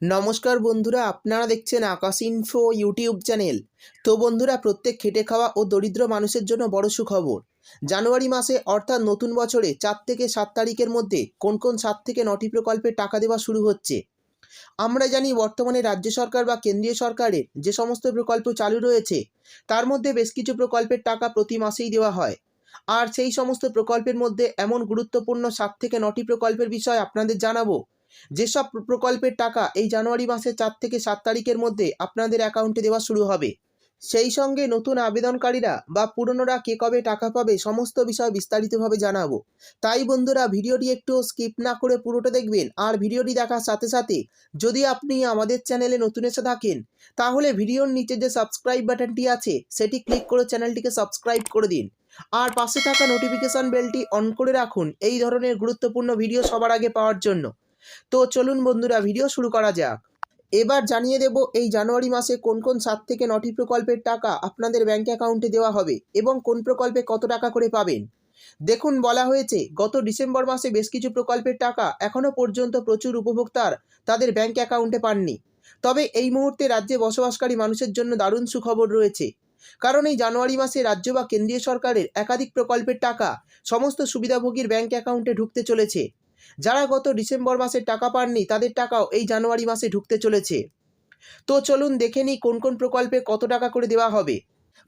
নমস্কার বন্ধুরা, আপনারা দেখছেন আকাশ ইনফো ইউটিউব চ্যানেল তো বন্ধুরা, প্রত্যেক খেটে খাওয়া ও দরিদ্র মানুষের জন্য বড় সুখবর। জানুয়ারি মাসে, অর্থাৎ নতুন বছরে, চার থেকে সাত তারিখের মধ্যে কোন কোন সাত থেকে নটি প্রকল্পে টাকা দেওয়া শুরু হচ্ছে? আমরা জানি, বর্তমানে রাজ্য সরকার বা কেন্দ্রীয় সরকারের যে সমস্ত প্রকল্প চালু রয়েছে, তার মধ্যে বেশ কিছু প্রকল্পের টাকা প্রতি মাসেই দেওয়া হয়। আর সেই সমস্ত প্রকল্পের মধ্যে এমন গুরুত্বপূর্ণ সাত থেকে নটি প্রকল্পের বিষয় আপনাদের জানাব। যেসব প্রকল্পের টাকা এই জানুয়ারি মাসের চার থেকে সাত তারিখের মধ্যে আপনাদের অ্যাকাউন্টে দেওয়া শুরু হবে। সেই সঙ্গে নতুন আবেদনকারীরা বা পুরনোরা কে কবে টাকা পাবে সমস্ত বিষয় বিস্তারিতভাবে জানাব। তাই বন্ধুরা, ভিডিওটি একটু স্কিপ না করে পুরোটা দেখবেন আর ভিডিওটি দেখার সাথে সাথে যদি আপনি আমাদের চ্যানেলে নতুন এসে থাকেন, তাহলে ভিডিওর নিচে যে সাবস্ক্রাইব বাটনটি আছে, সেটি ক্লিক করে চ্যানেলটিকে সাবস্ক্রাইব করে দিন। আর পাশে থাকা নোটিফিকেশন বেলটি অন করে রাখুন এই ধরনের গুরুত্বপূর্ণ ভিডিও সবার আগে পাওয়ার জন্য। তো চলুন বন্ধুরা ভিডিও শুরু করা যাক। এবার জানিয়ে দেব এই জানুয়ারি মাসে কোন কোন সাত থেকে নটি প্রকল্পের টাকা আপনাদের ব্যাঙ্ক অ্যাকাউন্টে দেওয়া হবে এবং কোন প্রকল্পে কত টাকা করে পাবেন। দেখুন, বলা হয়েছে, গত ডিসেম্বর মাসে বেশ কিছু প্রকল্পের টাকা এখনও পর্যন্ত প্রচুর উপভোক্তার তাদের ব্যাঙ্ক অ্যাকাউন্টে পাননি। তবে এই মুহূর্তে রাজ্যে বসবাসকারী মানুষের জন্য দারুণ সুখবর রয়েছে। কারণ এই জানুয়ারি মাসে রাজ্য বা কেন্দ্রীয় সরকারের একাধিক প্রকল্পের টাকা সমস্ত সুবিধাভোগীর ব্যাঙ্ক অ্যাকাউন্টে ঢুকতে চলেছে। যারা গত ডিসেম্বর মাসে টাকা পাননি, তাদের টাকাও এই জানুয়ারি মাসে ঢুকতে চলেছে। তো চলুন দেখে নিই কোন কোন প্রকল্পে কত টাকা করে দেওয়া হবে।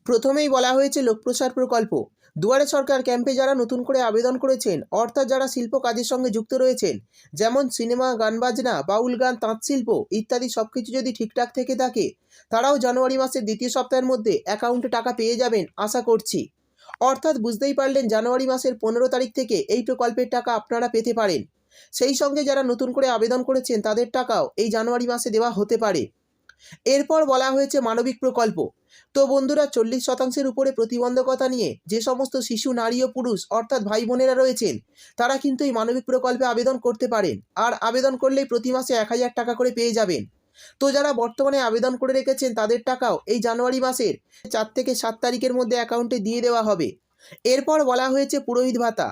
প্রথমেই বলা হয়েছে লোকপ্রসার প্রকল্প। দুয়ারে সরকার ক্যাম্পে যারা নতুন করে আবেদন করেছেন, অর্থাৎ যারা শিল্প কাজের সঙ্গে যুক্ত রয়েছেন, যেমন সিনেমা, গান বাজনা, বাউল গান, তাঁত শিল্প ইত্যাদি সব কিছু যদি ঠিকঠাক থেকে থাকে, তারাও জানুয়ারি মাসের দ্বিতীয় সপ্তাহের মধ্যে অ্যাকাউন্টে টাকা পেয়ে যাবেন, আশা করছি। অর্থাৎ বুঝতেই পারলেন জানুয়ারি মাসের পনেরো তারিখ থেকে এই প্রকল্পের টাকা আপনারা পেতে পারেন। সেই সঙ্গে যারা নতুন করে আবেদন করেছেন, তাদের টাকাও এই জানুয়ারি মাসে দেওয়া হতে পারে। এরপর বলা হয়েছে মানবিক প্রকল্প। তো বন্ধুরা, চল্লিশ শতাংশের উপরে প্রতিবন্ধকতা নিয়ে যে সমস্ত শিশু, নারী ও পুরুষ, অর্থাৎ ভাই বোনেরা রয়েছেন, তারা কিন্তু এই মানবিক প্রকল্পে আবেদন করতে পারেন। আর আবেদন করলেই প্রতি মাসে এক হাজার টাকা করে পেয়ে যাবেন। তো যারা বর্তমানে আবেদন করে রেখেছেন তাদের টাকাও এই জানুয়ারি মাসের চার থেকে সাত তারিখের মধ্যে অ্যাকাউন্টে দিয়ে দেওয়া হবে। এরপর বলা হয়েছে পুরোহিত ভাতা।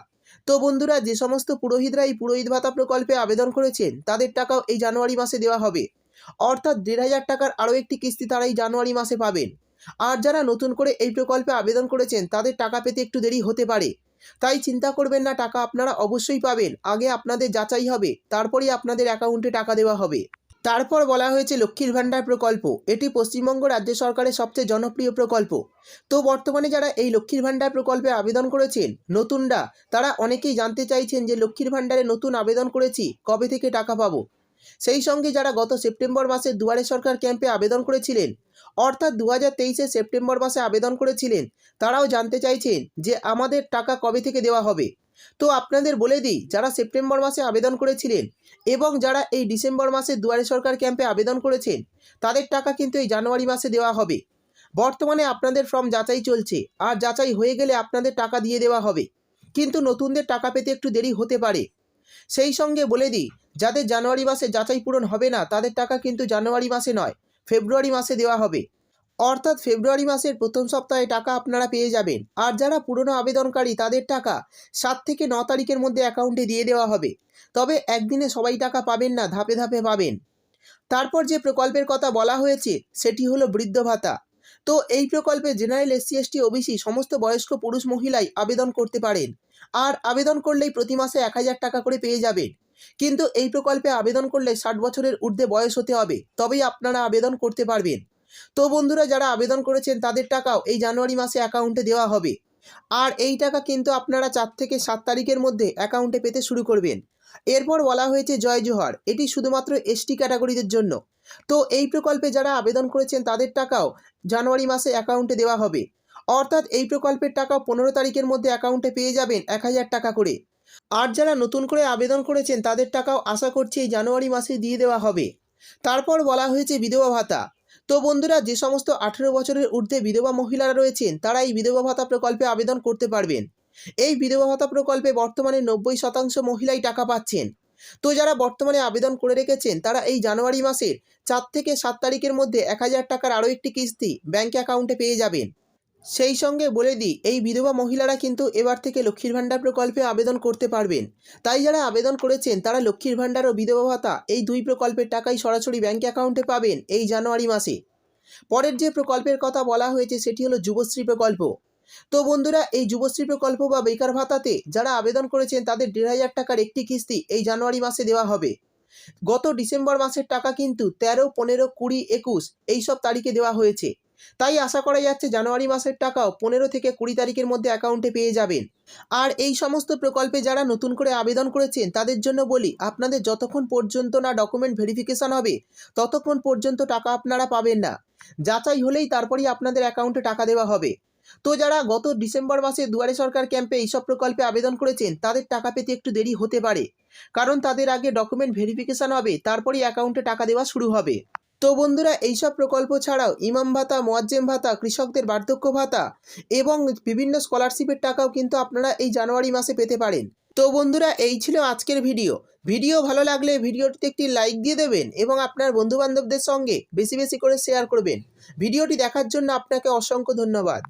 তো বন্ধুরা, যে সমস্ত পুরোহিতরা এই পুরোহিত ভাতা প্রকল্পে আবেদন করেছেন, তাদের টাকাও এই জানুয়ারি মাসে দেওয়া হবে। অর্থাৎ দেড় হাজার টাকার আরও একটি কিস্তি তারা এই জানুয়ারি মাসে পাবেন। আর যারা নতুন করে এই প্রকল্পে আবেদন করেছেন, তাদের টাকা পেতে একটু দেরি হতে পারে। তাই চিন্তা করবেন না, টাকা আপনারা অবশ্যই পাবেন। আগে আপনাদের যাচাই হবে, তারপরেই আপনাদের অ্যাকাউন্টে টাকা দেওয়া হবে। তারপর বলা হয়েছে লক্ষ্মীর ভাণ্ডার প্রকল্প। এটি পশ্চিমবঙ্গ রাজ্য সরকারের সবচেয়ে জনপ্রিয় প্রকল্প। তো বর্তমানে যারা এই লক্ষ্মীর ভাণ্ডার প্রকল্পে আবেদন করেছেন, নতুনরা, তারা অনেকেই জানতে চাইছেন যে লক্ষ্মীর ভাণ্ডারে নতুন আবেদন করেছি, কবে থেকে টাকা পাবো? সেই সঙ্গে যারা গত সেপ্টেম্বর মাসে দুয়ারে সরকার ক্যাম্পে আবেদন করেছিলেন, অর্থাৎ দু হাজার সেপ্টেম্বর মাসে আবেদন করেছিলেন, তারাও জানতে চাইছেন যে আমাদের টাকা কবে থেকে দেওয়া হবে। তো আপনাদের বলে দিই, যারা সেপ্টেম্বর মাসে আবেদন করেছিলেন এবং যারা এই ডিসেম্বর মাসে দুয়ারে সরকার ক্যাম্পে আবেদন করেছেন, তাদের টাকা কিন্তু এই জানুয়ারি মাসে দেওয়া হবে। বর্তমানে আপনাদের ফর্ম যাচাই চলছে, আর যাচাই হয়ে গেলে আপনাদের টাকা দিয়ে দেওয়া হবে। কিন্তু নতুনদের টাকা পেতে একটু দেরি হতে পারে। সেই সঙ্গে বলে দিই, যাদের জানুয়ারি মাসে যাচাই পূরণ হবে না, তাদের টাকা কিন্তু জানুয়ারি মাসে নয়, ফেব্রুয়ারি মাসে দেওয়া হবে। অর্থাৎ ফেব্রুয়ারি মাসের প্রথম সপ্তাহে টাকা আপনারা পেয়ে যাবেন। আর যারা পুরনো আবেদনকারী, তাদের টাকা সাত থেকে ন তারিখের মধ্যে অ্যাকাউন্টে দিয়ে দেওয়া হবে। তবে একদিনে সবাই টাকা পাবেন না, ধাপে ধাপে পাবেন। তারপর যে প্রকল্পের কথা বলা হয়েছে, সেটি হলো বৃদ্ধ ভাতা। তো এই প্রকল্পে জেনারেল এসসি এসটি ওবিসি সমস্ত বয়স্ক পুরুষ মহিলাই আবেদন করতে পারেন। আর আবেদন করলেই প্রতি মাসে এক হাজার টাকা করে পেয়ে যাবেন। কিন্তু এই প্রকল্পে আবেদন করলে ষাট বছরের ঊর্ধ্বে বয়স হতে হবে, তবেই আপনারা আবেদন করতে পারবেন। তো বন্ধুরা, যারা আবেদন করেছেন তাদের টাকাও এই জানুয়ারি মাসে অ্যাকাউন্টে দেওয়া হবে। আর এই টাকা কিন্তু আপনারা চার থেকে সাত তারিখের মধ্যে অ্যাকাউন্টে পেতে শুরু করবেন। এরপর বলা হয়েছে জয় জোহার, এটি শুধুমাত্র এসটি ক্যাটাগরিদের জন্য। তো এই প্রকল্পে যারা আবেদন করেছেন তাদের টাকাও জানুয়ারি মাসে অ্যাকাউন্টে দেওয়া হবে। অর্থাৎ এই প্রকল্পের টাকা পনেরো তারিখের মধ্যে অ্যাকাউন্টে পেয়ে যাবেন এক হাজার টাকা করে। আর যারা নতুন করে আবেদন করেছেন তাদের টাকাও আশা করছি এই জানুয়ারি মাসে দিয়ে দেওয়া হবে। তারপর বলা হয়েছে বিধবা ভাতা তো বন্ধুরা, যে সমস্ত আঠেরো বছরের ঊর্ধ্বে বিধবা মহিলারা রয়েছেন, তারা এই বিধবা ভাতা প্রকল্পে আবেদন করতে পারবেন। এই বিধবা ভাতা প্রকল্পে বর্তমানে নব্বই শতাংশ মহিলাই টাকা পাচ্ছেন। তো যারা বর্তমানে আবেদন করে রেখেছেন, তারা এই জানুয়ারি মাসের চার থেকে সাত তারিখের মধ্যে এক হাজার টাকার আরও একটি কিস্তি ব্যাঙ্ক অ্যাকাউন্টে পেয়ে যাবেন। সেই সঙ্গে বলে দিই, এই বিধবা মহিলারা কিন্তু এবার থেকে লক্ষ্মীর ভাণ্ডার প্রকল্পে আবেদন করতে পারবেন। তাই যারা আবেদন করেছেন, তারা লক্ষ্মীর ভাণ্ডার ও বিধবা ভাতা এই দুই প্রকল্পের টাকাই সরাসরি ব্যাঙ্ক অ্যাকাউন্টে পাবেন এই জানুয়ারি মাসে। পরের যে প্রকল্পের কথা বলা হয়েছে, সেটি হলো যুবশ্রী প্রকল্প। তো বন্ধুরা, এই যুবশ্রী প্রকল্প বা বেকার ভাতাতে যারা আবেদন করেছেন, তাদের দেড় হাজার টাকার একটি কিস্তি এই জানুয়ারি মাসে দেওয়া হবে। গত ডিসেম্বর মাসের টাকা কিন্তু তেরো, পনেরো, কুড়ি, একুশ, এই সব তারিখে দেওয়া হয়েছে। তাই আশা করা যাচ্ছে জানুয়ারি মাসের টাকাও পনেরো থেকে কুড়ি তারিখের মধ্যে অ্যাকাউন্টে পেয়ে যাবেন। আর এই সমস্ত প্রকল্পে যারা নতুন করে আবেদন করেছেন, তাদের জন্য বলি, আপনাদের যতক্ষণ পর্যন্ত না ডকুমেন্ট ভেরিফিকেশন হবে, ততক্ষণ পর্যন্ত টাকা আপনারা পাবেন না। যাচাই হলেই তারপরেই আপনাদের অ্যাকাউন্টে টাকা দেওয়া হবে। তো যারা গত ডিসেম্বর মাসে দুয়ারে সরকার ক্যাম্পে এইসব প্রকল্পে আবেদন করেছেন, তাদের টাকা পেতে একটু দেরি হতে পারে। কারণ তাদের আগে ডকুমেন্ট ভেরিফিকেশন হবে, তারপরেই অ্যাকাউন্টে টাকা দেওয়া শুরু হবে। তো বন্ধুরা, এইসব প্রকল্প ছাড়াও ইমাম ভাতা, মোয়াজ্জেম ভাতা, কৃষকদের বার্ধক্য ভাতা এবং বিভিন্ন স্কলারশিপের টাকাও কিন্তু আপনারা এই জানুয়ারি মাসে পেতে পারেন। তো বন্ধুরা, এই ছিল আজকের ভিডিও। ভিডিও ভালো লাগলে ভিডিওটিতে একটি লাইক দিয়ে দেবেন এবং আপনার বন্ধুবান্ধবদের সঙ্গে বেশি বেশি করে শেয়ার করবেন। ভিডিওটি দেখার জন্য আপনাকে অসংখ্য ধন্যবাদ।